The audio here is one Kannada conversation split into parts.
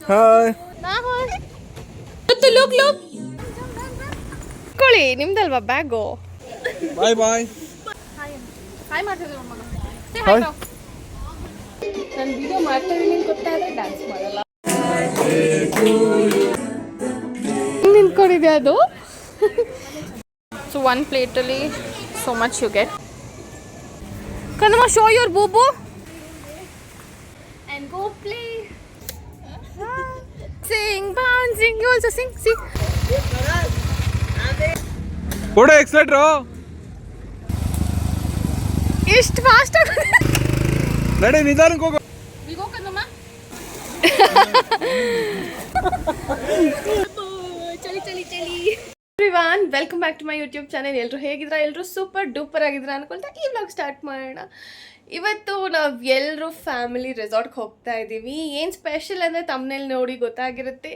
Hi look look. ಕೊಳ್ಳಿ ನಿಮ್ದಲ್ವಾ ಬ್ಯಾಗ್? ಬಾಯ್ ಬಾಯ್ ಹಾಯ್ ಮಾಡ್ತಿದ್ರು ಮಗ. ಹಾಯ್ ನಾನು ವಿಡಿಯೋ ಮಾಡ್ತಾ ಇದೀನಿ ಗೊತ್ತಾದ್ರೆ ಡ್ಯಾನ್ಸ್ ಮಾಡಲ್ಲ. ನಿಂತ್ಕೊಂಡಿದೆ ಅದು? So one ಪ್ಲೇಟಲ್ಲಿ so much you get show your ಬೂಬು and go play sing Khan sing you also sing sing ಕೊಡು ಎಕ್ಸೈಟ್ರು ಎಷ್ಟು ಫಾಸ್ಟ್ ನಡೆ ನಿಧಾನಕ್ಕೆ ಹೋಗು. ಈಗ ಚಳಿ everyone, welcome back to my YouTube channel. ಎಲ್ಲರೂ ಹೇಗಿದ್ರ ಎಲ್ಲರೂ ಸೂಪರ್ ಡೂಪರ್ ಆಗಿದ್ರ ಅನ್ಕೊಳ್ತಾ ಈ ವ್ಲಾಗ್ ಸ್ಟಾರ್ಟ್ ಮಾಡೋಣ. ಇವತ್ತು ನಾವು ಎಲ್ಲರೂ ಫ್ಯಾಮಿಲಿ ರೆಸಾರ್ಟ್ಗೆ ಹೋಗ್ತಾ ಇದ್ದೀವಿ. ಏನು ಸ್ಪೆಷಲ್ ಅಂದರೆ ತಮ್ಮನೇಲಿ ನೋಡಿ ಗೊತ್ತಾಗಿರುತ್ತೆ.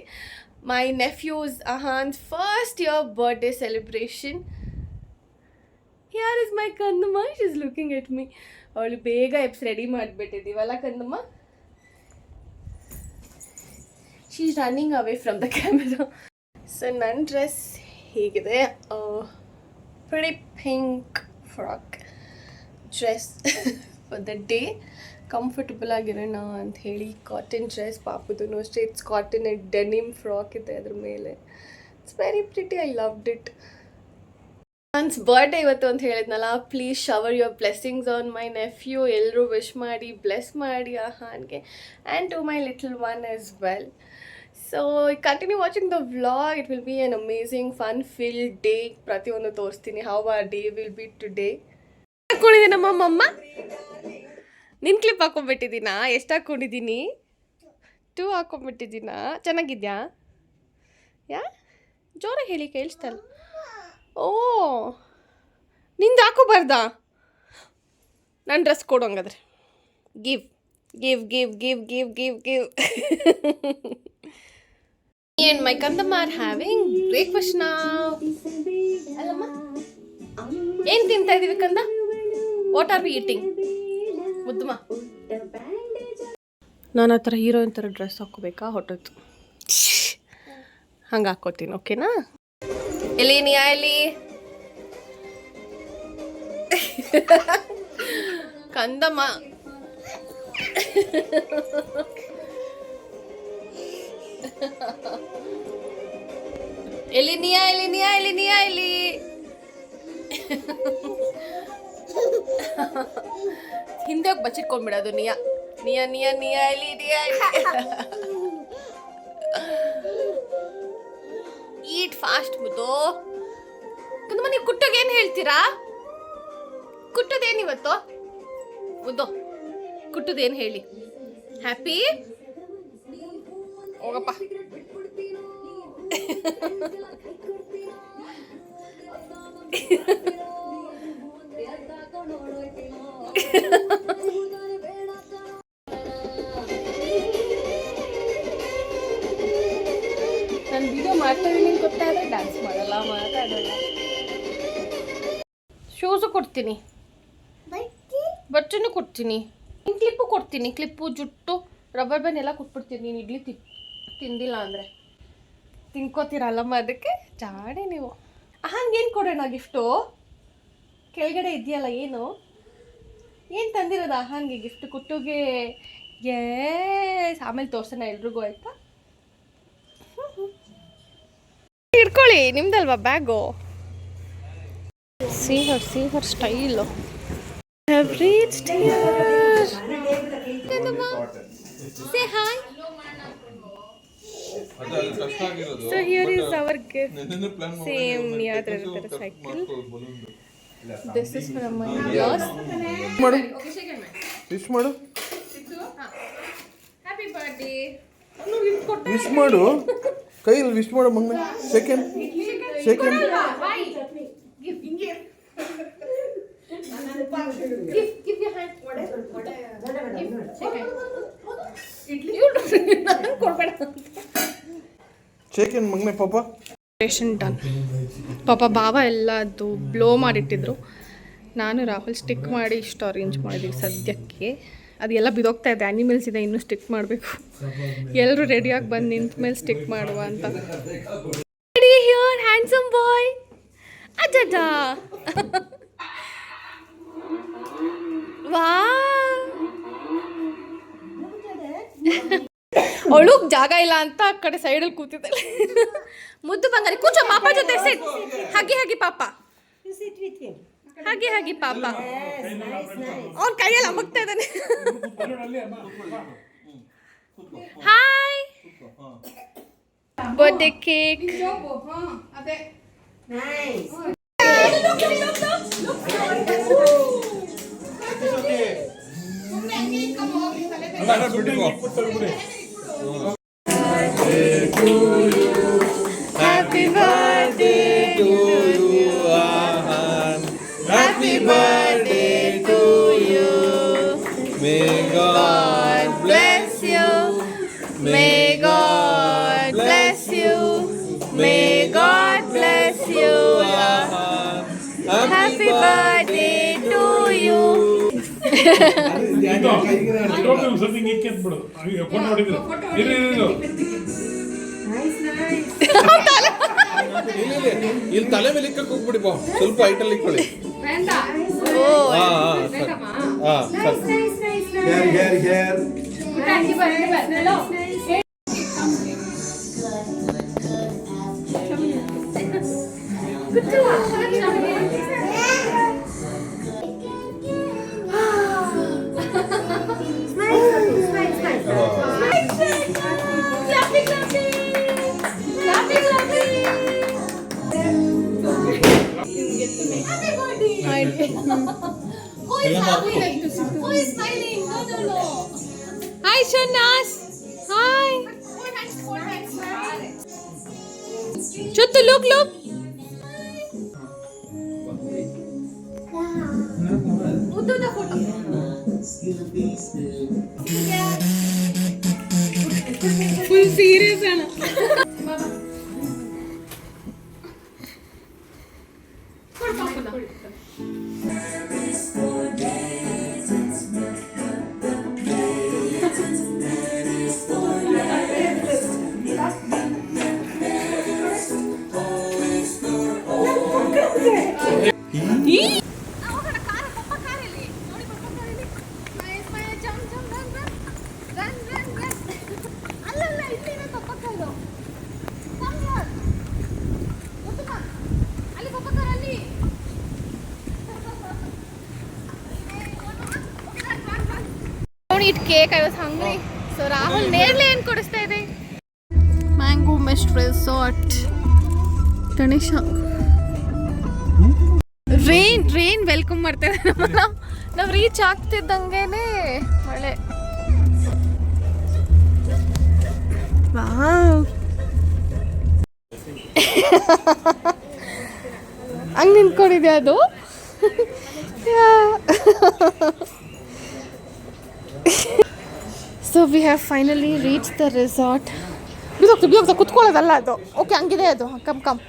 My nephew's Ahaan's first year birthday celebration ಯಾರ್ is my ಕಂದಮ್ಮ it is looking at me ಅವಳು ಬೇಗ ಎಪ್ಸ್ ರೆಡಿ ಮಾಡಿಬಿಟ್ಟಿದ್ದೀವಲ್ಲ ಕಂದಮ್ಮ? She is running away from the camera so ನನ್ನ ಡ್ರೆಸ್ ಹೀಗಿದೆ. Pretty pink frock dress for the day comfortable ಆಗಿರೋಣ ಅಂತ ಹೇಳಿ ಕಾಟನ್ ಡ್ರೆಸ್ ಪಾಪದೂ ಅಷ್ಟೇ. It's cotton and denim frock ಇದೆ ಅದ್ರ ಮೇಲೆ. It's very pretty I loved it nuns birthday ಇವತ್ತು ಅಂತ ಹೇಳಿದ್ನಲ್ಲ please shower your blessings on my nephew ಎಲ್ಲರೂ ವಿಶ್ ಮಾಡಿ ಬ್ಲೆಸ್ ಮಾಡಿ ಆ ಹಾನ್ಗೆ and to my little one as well so continue watching the vlog it will be an amazing fun fill day ಪ್ರತಿಯೊಂದು ತೋರಿಸ್ತೀನಿ. How are day will be today ಹಾಕೊಂಡಿದ್ದೀನಿ ನಮ್ಮ ನಿನ್ನ ಕ್ಲಿಪ್ ಹಾಕೊಂಡ್ಬಿಟ್ಟಿದ್ದೀನಾ? ಎಷ್ಟು ಹಾಕೊಂಡಿದ್ದೀನಿ? ಟೂ ಹಾಕೊಂಡ್ಬಿಟ್ಟಿದ್ದೀನಾ? ಚೆನ್ನಾಗಿದ್ಯಾ? ಯಾ? ಜೋರಾಗಿ ಹೇಳಿ ಕೇಳಿಸ್ತಲ್ಲ ಓ, ನಿಂದು ಹಾಕೋಬಾರ್ದಾ? ನನ್ನ ಡ್ರೆಸ್ ಕೊಡು ಹಂಗಾದ್ರೆ. Give give give give give give give ಏನ್ ಮೈ ಕಂದಮ್ಮ ಆರ್ ಹ್ಯಾವಿಂಗ್ ಬ್ರೇಕ್ಫಾಸ್ಟ್ ನಾವ್ ಅಲ್ಲಮ್ಮ ಏನ್ ತಿಂತಾ ಇದೀವಿ ಕಂದ? ವಾಟ್ ಆರ್ ವಿ ಈಟಿಂಗ್ ಮುದ್ದಮ್ಮ ನಾನು ಆ ಥರ ಹೀರೋಯಿನ್ ಥರ ಡ್ರೆಸ್ ಹಾಕೋಬೇಕಾ ಹೊಟ್ಟೋಯ್ತು ಹಂಗೆ ಹಾಕೋತೀನಿ ಓಕೆನಾ ಎಲ್ಲಿ ನೀಯಾ ಎಲ್ಲಿ ಕಂದಮ್ಮ. ಎಲ್ಲಿ ನಿಯಾ ಎಲ್ಲಿ ನಿಯಾ ಎಲ್ಲಿ ನಿಯಾ ಎಲ್ಲಿ ಹಿಂದೆ ಹೋಗಿ ಬಚ್ಚಿಟ್ಕೊಂಡ್ಬಿಡೋದು ನಿಯಾ. ನಿಯಾ ನಿಯಾ ನಿಯಾ ಎಲ್ಲಿ ನಿಯಾ ಈಟ್ ಫಾಸ್ಟ್ ಮುದ್ದು. ಕುಂದಮ್ಮ ನೀವು ಕುಟ್ಟೋಗೆ ಏನು ಹೇಳ್ತೀರಾ? ಕುಟ್ಟೋದೇನು ಇವತ್ತು? ಮುದ್ದು ಕುಟ್ಟೋದೇನು ಹೇಳಿ? ಹ್ಯಾಪಿ? ಹೋಗಪ್ಪ. ನಾನು ವಿಡಿಯೋ ಮಾಡ್ತಾ ಇದೀನಿ ಗೊತ್ತಾದ್ರೆ ಡ್ಯಾನ್ಸ್ ಮಾಡಲ್ಲ ಮಾತಾಡಲ್ಲ ಶೂಸು ಕೊಡ್ತೀನಿ. ಬಟ್ಟೆನೂ ಕೊಡ್ತೀನಿ. ಕ್ಲಿಪ್ಪು ಕೊಡ್ತೀನಿ ಕ್ಲಿಪ್ಪು ಜುಟ್ಟು ರಬ್ಬರ್ ಬ್ಯಾಂಡ್ ಎಲ್ಲ ಕೊಟ್ಬಿಡ್ತೀನಿ, ನೀನು ಇಡ್ಲಿ ತಿ ತಿಂದಿಲ್ಲ ಅಂದರೆ? ತಿನ್ಕೋತೀರಲ್ಲಮ್ಮ ಅದಕ್ಕೆ ಜಾಡೆ ನೀವು. ಹಂಗೇನು ಕೊಡೋಣ ಗಿಫ್ಟು? ಕೆಳಗಡೆ ಇದೆಯಲ್ಲ ಏನು? ಏನು ತಂದಿರೋದು ಹಂಗೆ ಗಿಫ್ಟ್? ಕೊಟ್ಟುಗೆ? ಏಸ್ ಆಮೇಲೆ ತೋರ್ಸೋಣ ಎಲ್ರಿಗೂ ಆಯ್ತಾ? ಇಟ್ಕೊಳ್ಳಿ ನಿಮ್ದಲ್ವಾ bag? See her see her see her style say reached so here is our gift same ಯಾವ್ದಾದ್ರು ಥರ cycle this is from my as ಮಾಡು. ವಿಶ್ ಮಾಡು. ಹ್ಯಾಪಿ ವಿಶ್ ಮಾಡು. ಕೈಯಲ್ಲಿ ವಿಶ್ ಮಾಡು ಮಗ್ನ. Second second gift Bye. ಮಗ್ನೆ ಪಾಪ ಪೇಷಂಟ್ ಡನ್ ಪಾಪ ಬಾವ ಎಲ್ಲ ಅದು ಬ್ಲೋ ಮಾಡಿಟ್ಟಿದ್ರು. ನಾನು ರಾಹುಲ್ ಸ್ಟಿಕ್ ಮಾಡಿ ಇಷ್ಟು ಅರೇಂಜ್ ಮಾಡಿದ್ವಿ ಸದ್ಯಕ್ಕೆ. ಅದೆಲ್ಲ ಬಿದೋಗ್ತಾ ಇದೆ. ಅನಿಮಲ್ಸ್ ಇದೆ ಇನ್ನೂ ಸ್ಟಿಕ್ ಮಾಡಬೇಕು. ಎಲ್ಲರೂ ರೆಡಿಯಾಗಿ ಬಂದು ನಿಂತ ಮೇಲೆ ಸ್ಟಿಕ್ ಮಾಡುವ ಅಂತ. ರೆಡಿ ಹಿಯರ್ ಹ್ಯಾಂಡ್ಸಮ್ ಬಾಯ್ ಅಜ್ಜ ವಾ. ಅವಳು ಜಾಗ ಇಲ್ಲ ಅಂತ ಆ ಕಡೆ ಸೈಡಲ್ಲಿ ಕೂತಿದ್ದಾಳೆ ಮುದ್ದು ಬಂಗಾರಿ ಕೂಚೋ ಪಾಪ ಜೊತೆ ಸಿಟ್ ಹಾಗೆ ಹಾಗೆ ಪಾಪ. ಹಾಗೆ ಹಾಗೆ ಪಾಪ. ಅವ್ನ ಕೈಯಲ್ಲಿ ಅಮಗ್ತಾ ಇದ್ದಾನೆ. Hi birthday cake Happy birthday to you, Ahan. Happy birthday to you. May God bless you. May God bless you. May God bless you. Happy birthday. ಇಲ್ಲಿ ತಲೆ ಮೇಲೆ ಇಕ್ಕಕ್ಕೆ ಹೋಗ್ಬಿಡಿ ಬಾ ಸ್ವಲ್ಪ ಹೈಟಲ್ಲಿ ಇಕ್ಕೊಳ್ಳಿ Oh. ಹಾ look, look. Uto na ko. Ganesha rain rain welcome ಮಾಡ್ತಾ ನಮ್ಮನ್ನ ನಾವು ರೀಚ್ ಆಗ್ತಿದ್ದಂಗೆನೆ ಮಳೆ ಹಂಗೆ ನಿಂತ್ಕೊಂಡಿದೆ ಅದು so we have finally reach the resort ಬಿದೋಗ್ತು ಬಿದೋಗ್ತು ಕುತ್ಕೊಳ್ಳೋದಲ್ಲ ಅದು ಓಕೆ ಹಂಗಿದೆ ಅದು come come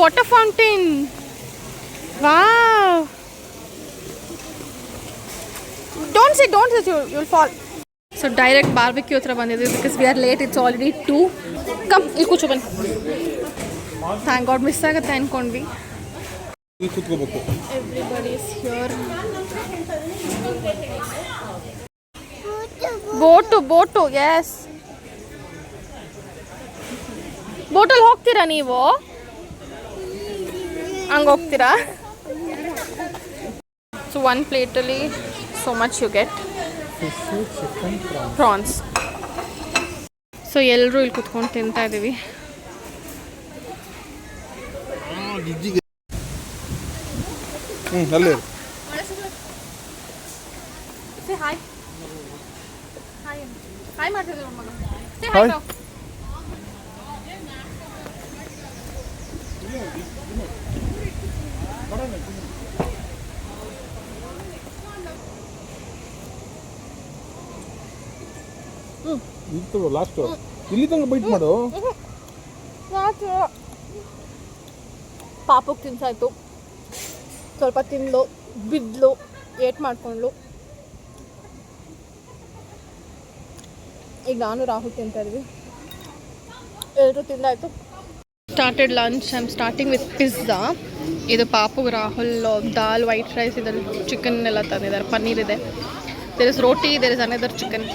see water fountain wow don't see don't see you'll fall so direct barbecue ಹತ್ರ ಬಂದಿದ್ವಿ because we are late it's already two come ಇಲ್ಲಿ ಕೂಚು ಬನ್ನಿ ಥ್ಯಾಂಕ್ ಗಾಡ್ ಮಿಸ್ ಆಗುತ್ತೆ ಅನ್ಕೊಂಡ್ವಿ ಇಲ್ಲಿ ಕೂತ್ಕೋಬೇಕು Everybody is here. Boat boat yes ಬೋಟಲ್ಲಿ ಹೋಗ್ತೀರಾ ನೀವು ಹಂಗೆ ಹೋಗ್ತೀರಾ? So one ಪ್ಲೇಟಲ್ಲಿ so much you get prawns so ಎಲ್ಲರೂ ಇಲ್ಲಿ ಕುತ್ಕೊಂಡು ತಿಂತಾ ಇದ್ದೀವಿ ಹಾಯ್ ಹಾಯ್ ಇರು. ಇದು ಲಾಸ್ಟು ಇಲ್ಲಿ ತನಕ ಬೈಟ್ ಮಾಡು. ಪಾಪಕ್ಕೆ ತಿನ್ಸಾಯ್ತು. ಸ್ವಲ್ಪ ತಿಂದ್ಲು ಬಿದ್ದಲು ಏಟ್ ಮಾಡ್ಕೊಂಡ್ಲು. ಈಗ ನಾನು ರಾಹುಲ್ ತಿಂತಾ ಇದ್ವಿ. ಎಲ್ಲರೂ ತಿಂದಾಯ್ತು. Started lunch I'm am starting with pizza ಇದು ಪಾಪು ರಾಹುಲ್ ದಾಲ್ ವೈಟ್ ರೈಸ್ ಇದರಲ್ಲಿ ಚಿಕನ್ ಎಲ್ಲ ತಂದಿದ್ದಾರೆ. ಪನ್ನೀರ್ ಇದೆ. There is roti there is another chicken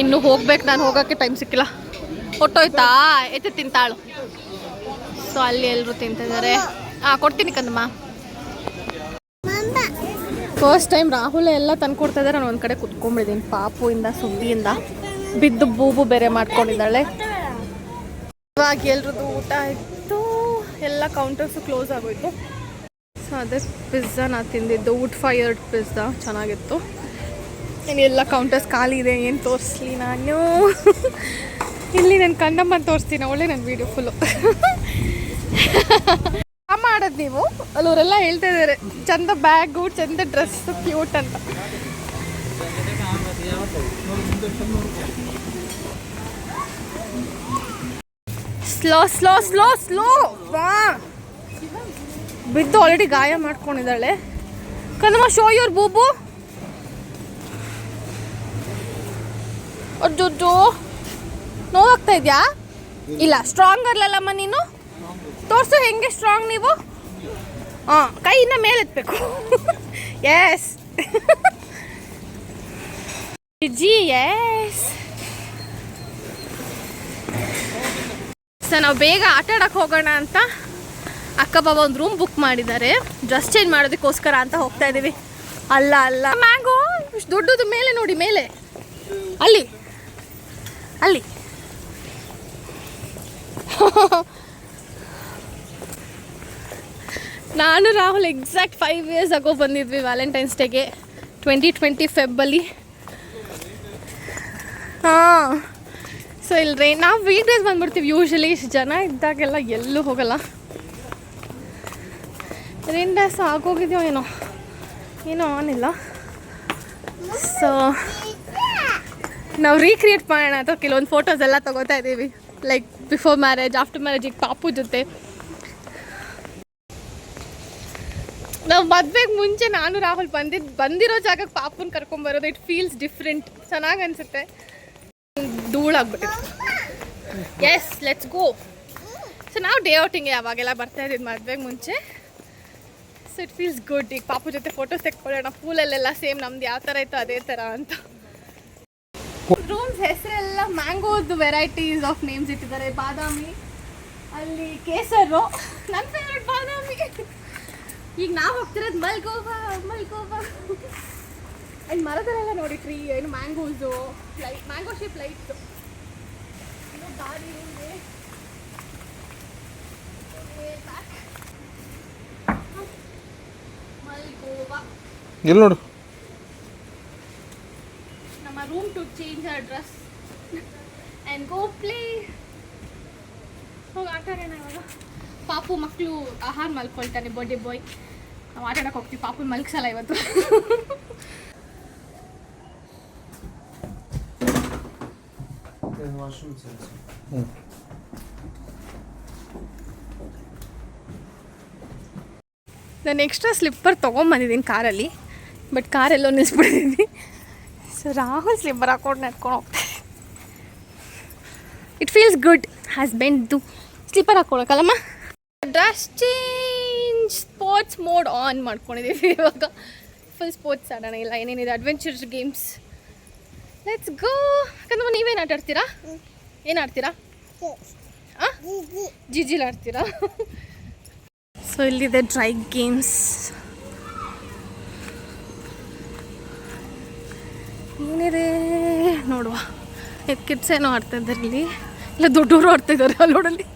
ಇನ್ನು ಹೋಗ್ಬೇಕು, ನಾನು ಹೋಗೋಕ್ಕೆ ಟೈಮ್ ಸಿಕ್ಕಿಲ್ಲ. ಹೊಟ್ಟೋಯ್ತಾ ಎತ್ತೆ ತಿಂತಾಳು. ಸೊ ಅಲ್ಲಿ ಎಲ್ಲರೂ ತಿಂತಿದ್ದಾರೆ ಹಾಂ ಕೊಡ್ತೀನಿ ಕಂದಮ್ಮ. ಫಸ್ಟ್ ಟೈಮ್ ರಾಹುಲ್ ಎಲ್ಲ ತಂದು ಕೊಡ್ತಾ ಇದ್ದಾರೆ ನಾನು ಒಂದು ಕಡೆ ಕುತ್ಕೊಂಡ್ಬಿಟ್ಟಿದ್ದೀನಿ ಪಾಪುಯಿಂದ ಸುದ್ದಿಯಿಂದ. ಬಿದ್ದು ಬೂಬು ಬೇರೆ ಮಾಡ್ಕೊಂಡಿದ್ದಾಳೆ. ಇವಾಗ ಎಲ್ರದ್ದು ಊಟ ಆಯಿತು. ಎಲ್ಲ ಕೌಂಟರ್ಸು ಕ್ಲೋಸ್ ಆಗೋಯ್ತು. ಸೊ ಅದೇ ಪಿಜ್ಜಾ ನಾ ತಿಂದಿದ್ದು. ವುಡ್ ಫೈರ್ಡ್ ಪಿಜ್ಜಾ ಚೆನ್ನಾಗಿತ್ತು. ಎಲ್ಲ ಕೌಂಟರ್ಸ್ ಖಾಲಿ ಇದೆ, ಏನು ತೋರಿಸ್ಲಿ ನಾನು? ಇಲ್ಲಿ ನನ್ನ ಕಣ್ಣಮ್ಮ ತೋರಿಸ್ತೀನಿ ಒಳ್ಳೆ ನನ್ನ ವೀಡಿಯೋ ಫುಲ್ಲು ಮಾಡೋದು ನೀವು? ಅಲ್ಲವರೆಲ್ಲ ಹೇಳ್ತಾ ಇದ್ದಾರೆ ಚಂದ ಬ್ಯಾಗು ಚಂದ ಡ್ರೆಸ್ ಕ್ಯೂಟ್ ಅಂತ. ಸ್ಲೋ ಸ್ಲೋ ಸ್ಲೋ ಸ್ಲೋ ವಾ ಬಿದ್ದು ಆಲ್ರೆಡಿ ಗಾಯ ಮಾಡ್ಕೊಂಡಿದ್ದಾಳೆ. ಕಣಮ್ಮ ಶೋ ಯುವರ್ ಬೂಬು ಅಜ್ಜೋ ನೋವಾಗ್ತಾ ಇದೆಯಾ? ಇಲ್ಲ ಸ್ಟ್ರಾಂಗ್ ಅಲ್ಲಲ್ಲಮ್ಮ ನೀನು? ತೋರಿಸು, ಹೆಂಗೆ ಸ್ಟ್ರಾಂಗ್ ನೀವು? ಹಾಂ ಕೈಯಿಂದ ಮೇಲೆತ್ತಬೇಕು ಎಸ್ ಜಿ ಎಸ್ ಸರ್, ನಾವು ಬೇಗ ಆಟ ಆಡಕ್ಕೆ ಹೋಗೋಣ ಅಂತ ಅಕ್ಕ ಬಾಬಾ ಒಂದು ರೂಮ್ ಬುಕ್ ಮಾಡಿದ್ದಾರೆ. ಡ್ರೆಸ್ ಚೇಂಜ್ ಮಾಡೋದಕ್ಕೋಸ್ಕರ ಅಂತ ಹೋಗ್ತಾ ಇದ್ದೀವಿ ಅಲ್ಲ ಅಲ್ಲ. ಮ್ಯಾಂಗೋ ಇಷ್ಟು ದೊಡ್ಡದು ಮೇಲೆ ನೋಡಿ, ಮೇಲೆ. ಅಲ್ಲಿ. ಅಲ್ಲಿ. ನಾನು ರಾಹುಲ್ ಎಕ್ಸಾಕ್ಟ್ ಫೈವ್ ಇಯರ್ಸ್ ಆಗೋ ಬಂದಿದ್ವಿ ವ್ಯಾಲೆಂಟೈನ್ಸ್ ಡೇಗೆ ಟ್ವೆಂಟಿ ಟ್ವೆಂಟಿ ಫೆಬ್ಬಲ್ಲಿ ಹಾಂ. ಸೊ ಇಲ್ರಿ, ನಾವು ವೀಕ್ ಡೇಸ್ ಬಂದ್ಬಿಡ್ತೀವಿ ಇಷ್ಟು ಜನ ಇದ್ದಾಗೆಲ್ಲ ಎಲ್ಲೂ ಹೋಗಲ್ಲ. ರೇನ್ ಡೇಸ್ ಆಗೋಗಿದ್ಯೋ ಏನೋ? ಏನೋ ಆನಿಲ್ಲ ಸೊ ನಾವು ರೀಕ್ರಿಯೇಟ್ ಮಾಡೋಣ ಅಥವಾ ಕೆಲವೊಂದು ಫೋಟೋಸ್ ಎಲ್ಲ ತಗೋತಾ ಇದ್ದೀವಿ. Like before marriage after marriage ಈಗ ಪಾಪು ಜೊತೆ. ನಾವು ಮದ್ವೆಗೆ ಮುಂಚೆ ನಾನು, ರಾಹುಲ್ ಬಂದಿದ್ದು ಬಂದಿರೋ ಜಾಗಕ್ಕೆ ಪಾಪುನ ಕರ್ಕೊಂಬರೋದು ಇಟ್ ಫೀಲ್ಸ್ ಡಿಫ್ರೆಂಟ್ ಚೆನ್ನಾಗಿ ಅನಿಸುತ್ತೆ. ಧೂಳಾಗ್ಬಿಟ್ಟಿದೆ ಎಸ್ ಲೆಟ್ಸ್ ಗೋ ಸೊ ನಾವು ಡೇ ಔಟಿಂಗ್ ಯಾವಾಗೆಲ್ಲ ಬರ್ತಾ ಇದ್ದೀವಿ ಮದ್ವೆಗೆ ಮುಂಚೆ? ಸೊ ಇಟ್ ಫೀಲ್ಸ್ ಗುಡ್ ಈಗ ಪಾಪು ಜೊತೆ ಫೋಟೋಸ್ ತೆಕ್ಕೊಳ್ಳೋಣ. ಪೂಲಲ್ಲೆಲ್ಲ ಸೇಮ್ ನಮ್ದು ಯಾವ ಥರ ಇತ್ತು ಅದೇ ಥರ ಅಂತ. ಮ್ಯಾಂಗೋದು ವೆರೈಟೀಸ್ ಆಫ್ ನೇಮ್ಸ್ ಇಟ್ಟಿದ್ದಾರೆ. ಬಾದಾಮಿ ಅಲ್ಲಿ ಕೇಸರು ನನ್ನ ಫೇವ್ರೆಟ್ ಬಾದಾಮಿ. ಈಗ ನಾವು ಹೋಗ್ತಿರೋದು ಮಲ್ಗೋವಾ ಮಲ್ಗೋವಾ. ಆ್ಯಂಡ್ ಮರದಲ್ಲೆಲ್ಲ ನೋಡಿ ಟ್ರೀ ಏನು mangoes light mango shape lights ದಾರಿ ಎಲ್ಲಿ ನೋಡು. ನಮ್ಮ ರೂಮ್ ಟು ಚೇಂಜ್ ಆ ಡ್ರೆಸ್ ಆ್ಯಂಡ್ ಗೋ ಪ್ಲೇ ಹೋಗಿ ಆಟ ಆಡೋಣ ಇವಾಗ. ಪಾಪು ಮಕ್ಕಳು ಆಹಾರ ಮಲ್ಕೊಳ್ತಾನೆ ಬರ್ಡೇ ಬಾಯ್ ನಾವು ಆಟ ಆಡಕ್ಕೆ ಹೋಗ್ತೀವಿ. ಪಾಪು ಮಲ್ಕ್ಸಲ್ಲ ಇವತ್ತು. ನಾನು ಎಕ್ಸ್ಟ್ರಾ ಸ್ಲಿಪ್ಪರ್ ತೊಗೊಂಬಂದಿದ್ದೀನಿ ಕಾರಲ್ಲಿ ಬಟ್ ಕಾರೆಲ್ಲೋ ನಿಲ್ಲಿಸ್ಬಿಟ್ಟಿದ್ದೀನಿ ಸೊ ರಾಹುಲ್ ಸ್ಲಿಪ್ಪರ್ ಹಾಕೊಂಡು ನಡ್ಕೊಂಡು ಹೋಗ್ತಾ ಇಟ್ ಫೀಲ್ಸ್ ಗುಡ್ ಹಸ್ಬೆಂಡ್ದು slipper ಹಾಕ್ಕೊಳಕಲ್ಲಮ್ಮ dress change sports mode on ಮಾಡ್ಕೊಂಡಿದ್ದೀವಿ ಇವಾಗ. ಫುಲ್ ಸ್ಪೋರ್ಟ್ಸ್ ಆಡೋಣ ಇಲ್ಲ ಏನೇನಿದೆ? ಅಡ್ವೆಂಚರ್ ಗೇಮ್ಸ್ ಲೆಟ್ಸ್ ಗೋ ಯಾಕಂದ್ರೆ ನೀವೇನು ಆಟ ಆಡ್ತೀರಾ? ಏನು ಆಡ್ತೀರಾ? ಜಿಜಿಲ್ ಆಡ್ತೀರಾ? ಸೊ ಇಲ್ಲಿದೆ ಡ್ರೈ ಗೇಮ್ಸ್ ಏನಿದೆ? ನೋಡುವ. ಕಿಡ್ಸ್ ಏನೋ ಆಡ್ತಾ ಇದ್ದಾರೆ ಇಲ್ಲಿ. ಇಲ್ಲ ದೊಡ್ಡವರು ಆಡ್ತಾ ಇದ್ದಾರೆ ಅಲ್ಲಿ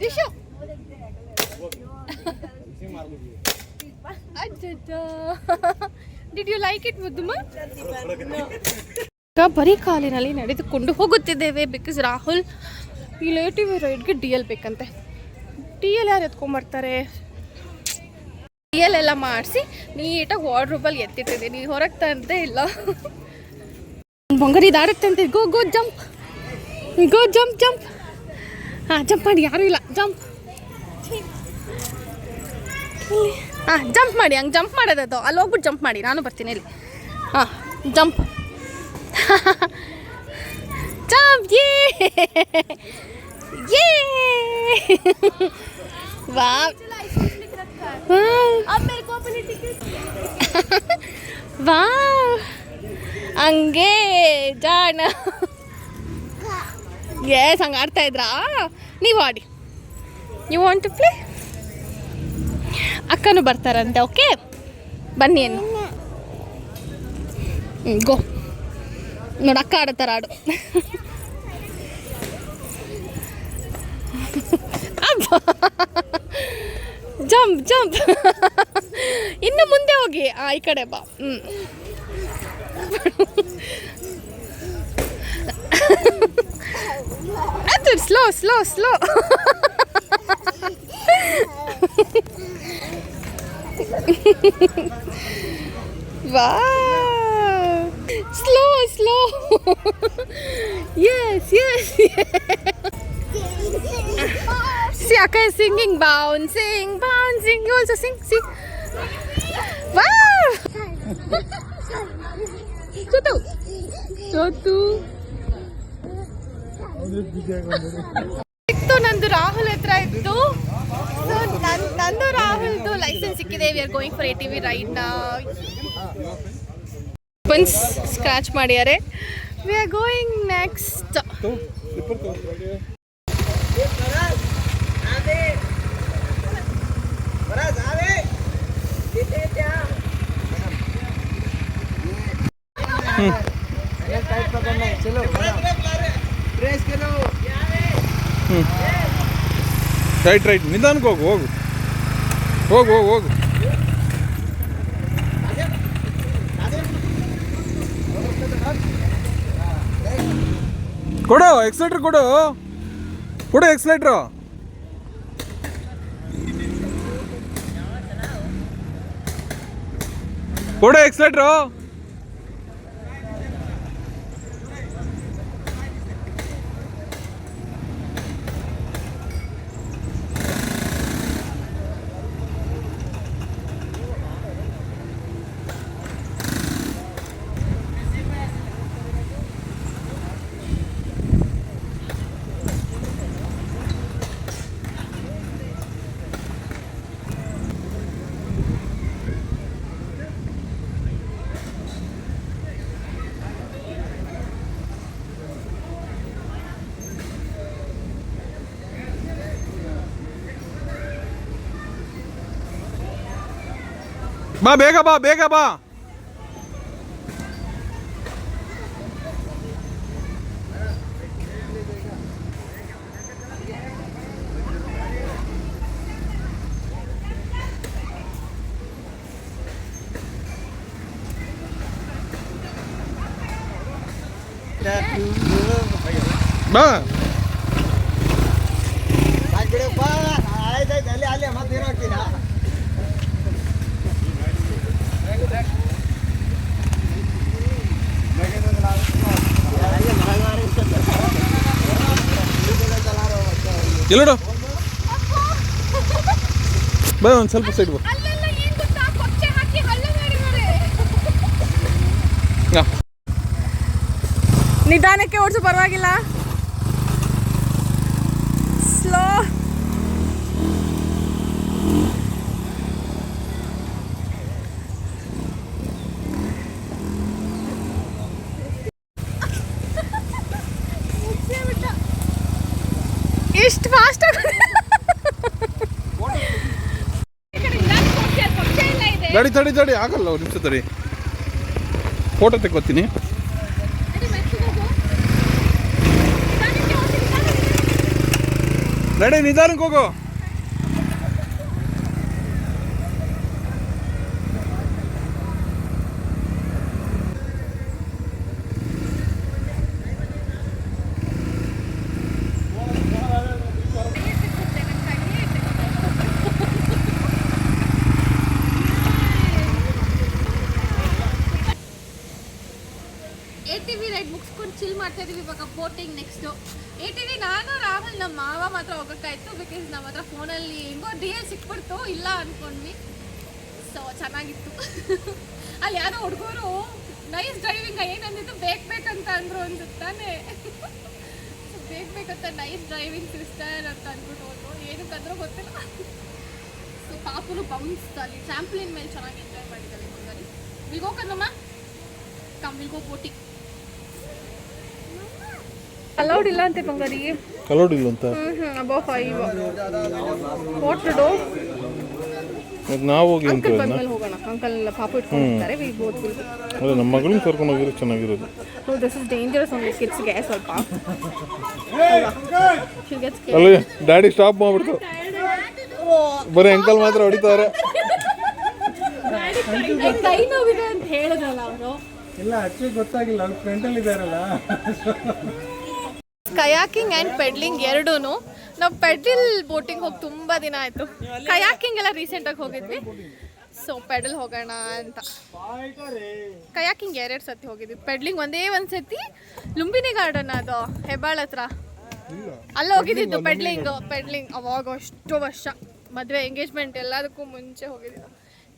Rishu did you like it ಮುದ್ದುಮ ಈಗ ಬರೀ ಕಾಲಿನಲ್ಲಿ ನಡೆದುಕೊಂಡು ಹೋಗುತ್ತಿದ್ದೇವೆ ಬಿಕಾಸ್ ರಾಹುಲ್ ಈ ಲೇಟಿವ್ ರೈಡ್ಗೆ ಡಿ ಎಲ್ ಬೇಕಂತೆ. ಡಿ ಎಲ್ ಯಾರು ಎತ್ಕೊಂಬರ್ತಾರೆ? ಡಿ ಎಲ್ ಎಲ್ಲ ಮಾಡಿಸಿ ನೀಟಾಗಿ ವಾರ್ಡ್ರೂಬಲ್ಲಿ ಎತ್ತಿಟ್ಟಿದ್ದೀನಿ ಹೊರಗೆ ತಂದೆ ಇಲ್ಲ. ದಾಡುತ್ತೆ ಅಂತ go go jump go jump jump ಹಾಂ ಜಂಪ್ ಮಾಡಿ ಯಾರೂ ಇಲ್ಲ. ಜಂಪ್ ಹಾಂ ಜಂಪ್ ಮಾಡಿ ಹಂಗೆ ಜಂಪ್ ಮಾಡೋದದು. ಅಲ್ಲಿ ಹೋಗ್ಬಿಟ್ಟು ಜಂಪ್ ಮಾಡಿ. ನಾನು ಬರ್ತೀನಿ ಇಲ್ಲಿ. ಹಾಂ ಜಂಪ್ ಜಂಪ್ ಏ ವಾ ಹಂಗೆ ಜಾಣ. ಎಸ್ ಹಂಗೆ ಆಡ್ತಾ ಇದ್ರಾ? ನೀವು ಆಡಿ. ಯು ವಾಂಟ್ ಟು ಪ್ಲೇ ಅಕ್ಕನೂ ಬರ್ತಾರಂತೆ ಓಕೆ ಬನ್ನಿ ಏನು ಗೋ ನೋಡು, ಅಕ್ಕ ಆಡತ್ತಾರ ಆಡು. ಜಂಪ್ ಜಂಪ್ ಇನ್ನು ಮುಂದೆ ಹೋಗಿ. ಆ, ಈ ಕಡೆ ಬಾ. ಹ್ಞೂ Atul, slow, slow, slow. wow. Slow, slow. yes, yes, yes. I can singing, bouncing, bouncing. You also sing, sing. Wow. Chutu. Chutu. ಇತ್ತು, ನಂದು ರಾಹುಲ್ ಹತ್ರ ಇತ್ತು. ನಂದು ರಾಹುಲ್ದು ಲೈಸೆನ್ಸ್ ಸಿಕ್ಕಿದೆ. We are going for A T V ride ಪನ್ಸ್ scratch ಮಾಡ್ಯಾರೆ we are going next right right ನಿಧಾನಕ್ಕೆ ಹೋಗು ಹೋಗು. ಹೋಗು ಹೋಗು ಹೋಗು. ಕೊಡು ಎಕ್ಸಲೇಟ್ರ್ ಕೊಡು. ಕೊಡು ಎಕ್ಸಲೇಟ್ರು ಕೊಡು ಎಕ್ಸ್ಲೇಟ್ರು ಬಾ ಬೇಗ ಬಾ ಬೇಗ ಬಾ ಬಾ ಎಲ್ಲೋಡು ಬಾ ಒಂದು ಸ್ವಲ್ಪ ಸೈಡ್ ನಿಧಾನಕ್ಕೆ ಓಡಿಸು ಪರವಾಗಿಲ್ಲ ಸ್ಲೋ ಎಷ್ಟು ಫಾಸ್ಟ್ ತಡಿ ತಡಿ ತಡಿ. ಆಗಲ್ಲ ಒಂದು ನಿಮಿಷ ತಡಿ. ಫೋಟೋ ತೆಕ್ಕೋತೀನಿ. ನಡೆ ನಿಧಾನಕ್ಕೆ ಹೋಗು ಎ ಟಿ ವಿ ರೈಡ್ ಮಾಡ್ತಾ ಇದೀವಿ ಇವಾಗ ಬೋಟಿಂಗ್ ನೆಕ್ಸ್ಟು ಏಟಿವಿ ನಾನು ರಾಹುಲ್ ನಮ್ಮ ಮಾವ ಮಾತ್ರ ಹೋಗೋಕ್ಕಾಯ್ತು ಬಿಕಾಸ್ ನಮ್ಮ ಹತ್ರ ಫೋನಲ್ಲಿ ಹೆಂಗೋ ಡಿ ಎಲ್ ಸಿಕ್ಬಿಡ್ತು, ಇಲ್ಲ ಅನ್ಕೊಂಡ್ವಿ. ಸೊ ಚೆನ್ನಾಗಿತ್ತು. ಅಲ್ಲಿ ಯಾರೋ ಹುಡುಗರು ನೈಸ್ ಡ್ರೈವಿಂಗ್ ಏನಂದಿದ್ದು? ಬೇಕು ಬೇಕಂತ ಅಂದ್ರು ಅನ್ಸುತ್ತಾನೆ ಬೇಕು ಬೇಕಂತ ನೈಸ್ ಡ್ರೈವಿಂಗ್ ಸಿಸ್ಟರ್ ಅಂತ ಅಂದ್ಬಿಟ್ಟು ಹೋದ್ರು. ಏನಕ್ಕಂದ್ರೂ ಗೊತ್ತಿಲ್ಲ. ಸೊ ಪಾಪುನು ಬೌನ್ಸ್ ಅಲ್ಲಿ. ಟ್ಯಾಂಪ್ಲಿನ್ ಮೇಲೆ ಚೆನ್ನಾಗಿ ಎಂಜಾಯ್ ಮಾಡಿದ್ದಾರೆ ಬಂಗಾರಿ will go come will boating allowed ಇಲ್ಲ ಅಂತೆ ಬಂಗಾರಿ ಅಲೌಡ್ ಇಲ್ಲ ಅಂತ. About five what to do ನಾವು ಹೋಗಿ ಅಂತ ಹೋಗೋಣ. ಅಂಕಲ್ ಪಾಪು ಇಟ್ಕೊಂಡು ಹೋಗ್ತಾರೆ ವಿ ಬೋತ್ ವಿಲ್ ಅದೇ ನಮ್ಮ ಮಗಳನ್ನ ಕರ್ಕೊಂಡು ಹೋಗಿರೋ ಚೆನ್ನಾಗಿರೋದು. So this is dangerous only ಕಿಡ್ಸ್ಗೆ ಸ್ವಲ್ಪ. ಅಲ್ಲಿ ಡ್ಯಾಡಿ ಸ್ಟಾಪ್ ಮಾಡ್ಬಿಡ್ತು. ಬರೀ ಅಂಕಲ್ ಮಾತ್ರ ಹೊಡಿತಾರೆ. ಕೈ ನೋವಿದೆ ಅಂತ ಹೇಳಿದ್ರಲ್ಲ ಅವರು. ಇಲ್ಲ ಆಕ್ಚುಲಿ ಗೊತ್ತಾಗಿಲ್ಲ ಅವ್ರ ಫ್ರೆಂಡಲ್ಲಿ ಇದಾರಲ್ಲ. ಕಯಾಕಿಂಗ್ ಆ್ಯಂಡ್ ಪೆಡ್ಲಿಂಗ್ ಎರಡೂ ನಾವು ಪೆಡಲ್ ಬೋಟಿಂಗ್ ಹೋಗಿ ತುಂಬ ದಿನ ಆಯಿತು. ಕಯಾಕಿಂಗ್ ಎಲ್ಲ ರೀಸೆಂಟಾಗಿ ಹೋಗಿದ್ವಿ. ಸೊ ಪೆಡಲ್ ಹೋಗೋಣ ಅಂತ. ಕಯಾಕಿಂಗ್ ಎರಡು ಸತಿ ಹೋಗಿದ್ವಿ. ಪೆಡ್ಲಿಂಗ್ ಒಂದೇ ಒಂದು ಸತಿ ಲುಂಬಿನಿ ಗಾರ್ಡನ್ ಅದು, ಹೆಬ್ಬಾಳ ಹತ್ರ. ಅಲ್ಲಿ ಹೋಗಿದ್ದಿದ್ದು ಪೆಡ್ಲಿಂಗ್ ಪೆಡ್ಲಿಂಗ್ ಅವಾಗ ಅಷ್ಟು ವರ್ಷ. ಮದುವೆ ಎಂಗೇಜ್ಮೆಂಟ್ ಎಲ್ಲದಕ್ಕೂ ಮುಂಚೆ ಹೋಗಿದ್ದೆವು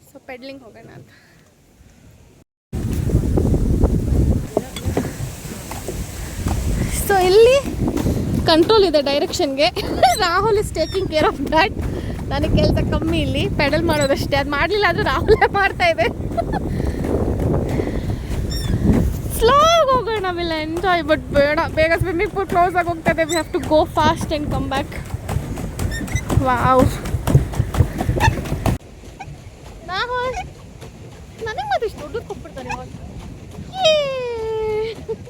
ಸೊ ಪೆಡ್ಲಿಂಗ್ ಹೋಗೋಣ ಅಂತ. ಸೊ ಇಲ್ಲಿ ಕಂಟ್ರೋಲ್ ಇದೆ ಡೈರೆಕ್ಷನ್ಗೆ Rahul is taking care of that ನನಗೆ ಕೆಲಸ ಕಮ್ಮಿ ಇಲ್ಲಿ. ಪೆಡಲ್ ಮಾಡೋದಷ್ಟೇ. ಅದು ಮಾಡಲಿಲ್ಲ ಆದರೂ ರಾಹುಲೇ ಮಾಡ್ತಾ ಇದೆ. ಸ್ಲೋ ಹೋಗೋಣ ವಿಲ್ ಎಂಜಾಯ್ ಬಟ್ ಬೇಡ. ಬೇಗ ಸ್ವಿಮ್ಮಿಂಗ್ ಪೂಲ್ ಕ್ಲೋಸ್ ಆಗಿ ಹೋಗ್ತದೆ we have to go fast and come back wow Rahul ನನಗೆ ಮತ್ತೆ ಇಷ್ಟು ದುಡ್ಡು ಕೊಟ್ಬಿಡ್ತಾರೆ ಇವಾಗ ಹೋಗಿ ಹೋಗಿ ಹೋಗಿ ಬೋರ್ ಆಗ್ಬಿಟ್ಟಿದೆ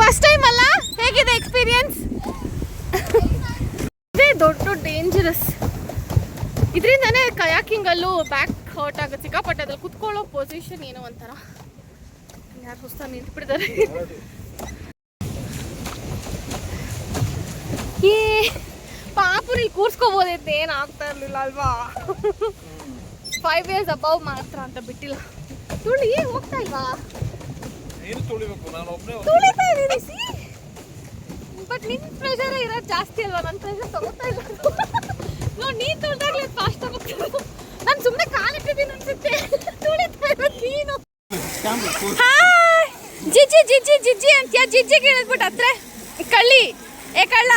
ಫಸ್ಟ್ ಟೈಮ್ ಅಲ್ಲ? ಹೇಗಿದೆ ಎಕ್ಸ್ಪೀರಿಯನ್ಸ್ ಇದೇ ದೊಡ್ಡ ಡೇಂಜರಸ್ ಇದರಿಂದನೇ ಕಯಾಕಿಂಗಲ್ಲೂ ಬ್ಯಾಕ್ ಹರ್ಟ್ ಆಗುತ್ತೆ. ಸಿಕ್ಕಾಪಟ್ಟೆ ಅದ್ರಲ್ಲಿ ಕುತ್ಕೊಳ್ಳೋ ಪೊಸಿಷನ್ ಏನೋ ಒಂಥರ. ಯಾರು ಹೊಸ ನಿಂತ್ಬಿಟ್ಟಿದ್ದಾರೆ? ಏ, ಪಾಪುರಿ ಕೂರ್ಸ್ಕೋಬೋದಿತ್ತು. ಏನು ಆಗ್ತಾ ಇರಲಿಲ್ಲ ಅಲ್ವಾ? ಫೈವ್ ಇಯರ್ಸ್ ಅಬೌವ್ ಮಾತ್ರ ಅಂತ ಬಿಟ್ಟಿಲ್ಲ. ತುಳಿ ಹೋಗ್ತಾ ಇಲ್ವಾ? ನೀನು ತುಳಿಬೇಕು ನಾನು ಒಬ್ಬನೇ ತುಳಿತಾ ಇದೀನಿ ಸಿ? ಬಟ್ ನಿನ್ ಪ್ರೆಷರ್ ಇರೋದು ಜಾಸ್ತಿ ಅಲ್ವಾ? ನನ್ನ ಪ್ರೆಷರ್ ತಗೋತಾ ಇಲ್ಲ ನೋಡಿ ನೀ ತುಳಿದಾಗ್ಲೇ ಫಾಸ್ಟ್ ತಗೋತಿರೋದು ನಾನು ಸುಮ್ಮನೆ ಕಾಲಿಟ್ಟಿದ್ದೀನಿ ಅನ್ಸುತ್ತೆ. ತುಳಿತಾ ಇರೋದು ನೀನು. ಹಾಯ್ ಜಿಜ್ಜಿ ಜಿಜ್ಜಿ ಜಿಜ್ಜಿ ಅಂತ್ಯ? ಜಿಜ್ಜಿಗೆ ಹೇಳಿದ್ಬಿಟ್ಟು ಹತ್ರ. ಕಳ್ಳಿ. ಏ ಕಳ್ಳ.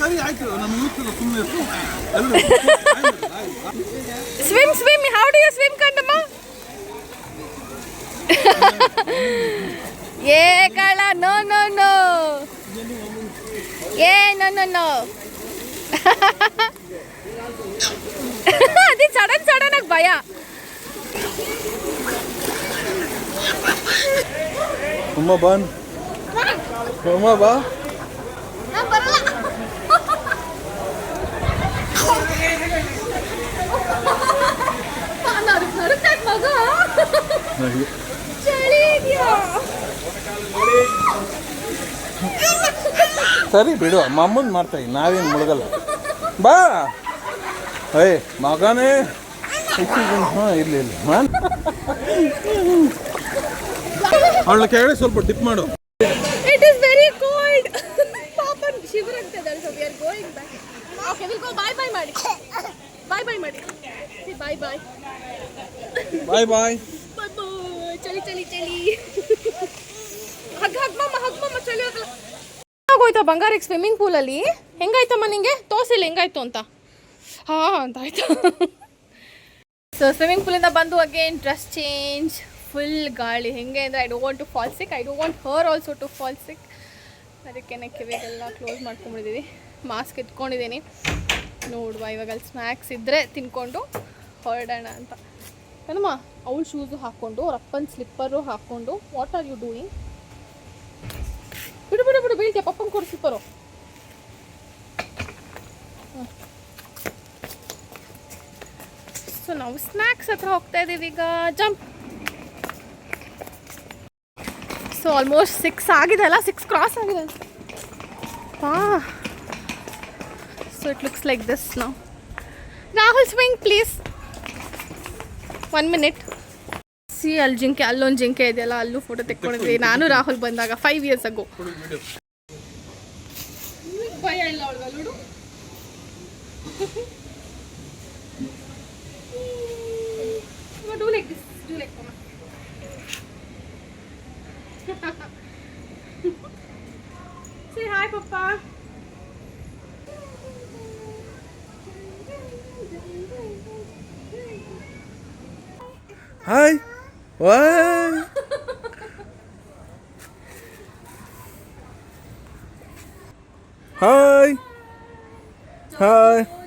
ಸರಿ ಆಯ್ತು. ನಮ್ಮ ಸುಮ್ಮನೆ swim swim how do you swim ಕಂಡಮ್ಮ ಏ ಕಳ್ಳ ನೋ ನೋ ನೋ ಏ ನೋ ನೋ ನೋ ಅದೇ ಸಡನ್ ಸಡನ್ ಆಗಿ ಭಯ. ಅಮ್ಮ ಬಾ. ಅಮ್ಮ ಬಾ ನಾನ್ ಬರಲ್ಲ ನಾನು ಬರುತ್ತಾಗ ಮಗ ಚಳಿ ಇದೆಯಾ? ಸರಿ ಬಿಡು ಅಮ್ಮನ್ ಮಾಡ್ತಾ ಇದ್ದೀನಿ ನಾವೇನು ಮುಳುಗಲ್ಲ. ಬಾ. ಏಯ್ ಮಗನೇ. ಹಾಂ ಇರ್ಲಿ ಇರ್ಲಿ. ಹಾಂ ಅವಳ ಕೆಳಗಡೆ ಸ್ವಲ್ಪ ಡಿಪ್ ಮಾಡು. It is very cold. ಪಾಪ ಶಿವರ್ ಆಗ್ತಿದ್ದಾರೆ so we are going back okay we'll go bye bye ಮಾಡಿ. ಬಾಯ್ ಬಾಯ್ ಮಾಡಿ. ಬಾಯ್ ಬಾಯ್ ಬಾಯ್ ಬಾಯ್ Bye bye. ಚಳಿ ಚಳಿ ಚಳಿ ಹಗ್ ಹಗ್ ಹಗ್ ಚಳಿ ಆಗೋಯ್ತಾ ಬಂಗಾರಿಗೆ ಸ್ವಿಮ್ಮಿಂಗ್ ಪೂಲಲ್ಲಿ ಹೆಂಗಾಯ್ತಮ್ಮ ನಿಂಗೆ? ತೋರಿಸಿಲ್ಲ ಹೆಂಗಾಯ್ತು ಅಂತ. ಹಾಂ ಅಂತ ಆಯ್ತು ಸೊ ಸ್ವಿಮ್ಮಿಂಗ್ ಪೂಲಿಂದ ಬಂದು ಅಗೇನ್ ಡ್ರೆಸ್ ಚೇಂಜ್ ಫುಲ್ ಗಾಳಿ. ಹೆಂಗೆ ಅಂದರೆ I do want to fall sick I do want her also to fall sick ಅದಕ್ಕೆ ಕಿವಿಗೆಲ್ಲ ಕ್ಲೋಸ್ ಮಾಡ್ಕೊಂಬಿಟ್ಟಿದ್ದೀವಿ ಮಾಸ್ಕ್ ಇಟ್ಕೊಂಡಿದ್ದೀನಿ ನೋಡುವ ಇವಾಗ ಅಲ್ಲಿ ಸ್ನ್ಯಾಕ್ಸ್ ಇದ್ದರೆ ತಿನ್ಕೊಂಡು ಹೊರಡೋಣ ಅಂತ. ಏನಮ್ಮ? ಅವಳ ಶೂಸು ಹಾಕ್ಕೊಂಡು ಅವ್ರ ಅಪ್ಪನ ಸ್ಲಿಪ್ಪರು ಹಾಕ್ಕೊಂಡು ವಾಟ್ ಆರ್ ಯು ಡೂಯಿಂಗ್ ಬಿಡು ಬಿಡು ಬಿಡು, ಬೀಳ್ತೀಯ, ಪಪ್ಪನ ಕೊಡು ಸ್ಲಿಪ್ಪರು ಸೊ ನಾವು ಸ್ನ್ಯಾಕ್ಸ್ ಹತ್ರ ಹೋಗ್ತಾ ಇದ್ದೀವಿ ಈಗ. ಜಂಪ್ ಸೊ ಆಲ್ಮೋಸ್ಟ್ ಸಿಕ್ಸ್ ಆಗಿದೆ ಅಲ್ಲ? ಸಿಕ್ಸ್ ಕ್ರಾಸ್ ಆಗಿದೆ ಹಾ so it looks like this ನಾವು Rahul swing please one minute see ಅಲ್ಲಿ ಜಿಂಕೆ, ಅಲ್ಲೊಂದು ಜಿಂಕೆ ಇದೆಯಲ್ಲ, ಅಲ್ಲೂ ಫೋಟೋ ತೆಕ್ಕೊಂಡಿದ್ವಿ. ನಾನು ರಾಹುಲ್ ಬಂದಾಗ ಫೈವ್ ಇಯರ್ಸ್ ಆಗೋ ಭಯ Hi. What? Hi. Hi.